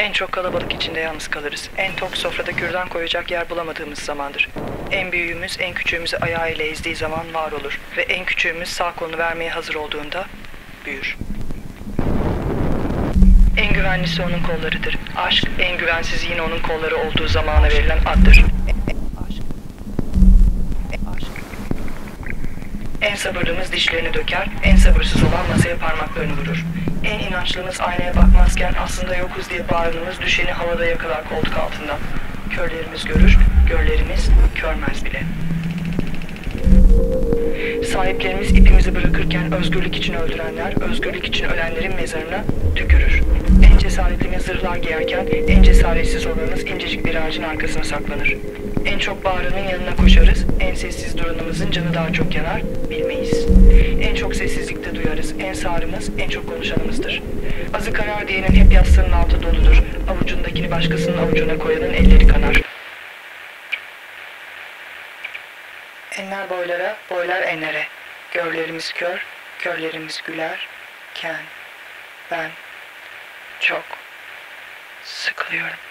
En çok kalabalık içinde yalnız kalırız. En tok sofrada kürdan koyacak yer bulamadığımız zamandır. En büyüğümüz en küçüğümüzü ayağıyla ezdiği zaman var olur. Ve en küçüğümüz sağ kolunu vermeye hazır olduğunda büyür. En güvenlisi onun kollarıdır. Aşk en güvensiz yine onun kolları olduğu zamana verilen addır. En sabırlımız dişlerini döker, en sabırsız olan masaya parmaklarını vurur. En inançlımız aynaya bakmazken aslında yokuz diye bağırdığımız düşeni havada yakalar koltuk altından. Körlerimiz görür, görlerimiz körmez bile. Sahiplerimiz ipimizi bırakırken özgürlük için öldürenler, özgürlük için ölenlerin mezarına tükürür. En cesaretlimiz zırhlar giyerken, en cesaretsiz olanımız incecik bir ağacın arkasına saklanır. En çok bağıranın yanına koşarız, en sessiz duranımızın canı daha çok yanar, bilmeyiz. En çok sessizlikte duyarız, en sağrımız, en çok konuşanımızdır. Azı karar diyenin hep yastığının altı doludur. Avucundakini başkasının avucuna koyanın elleri kanar. Enler boylara, boylar enlere. Görlerimiz kör, körlerimiz güler. Ken, ben çok sıkılıyorum.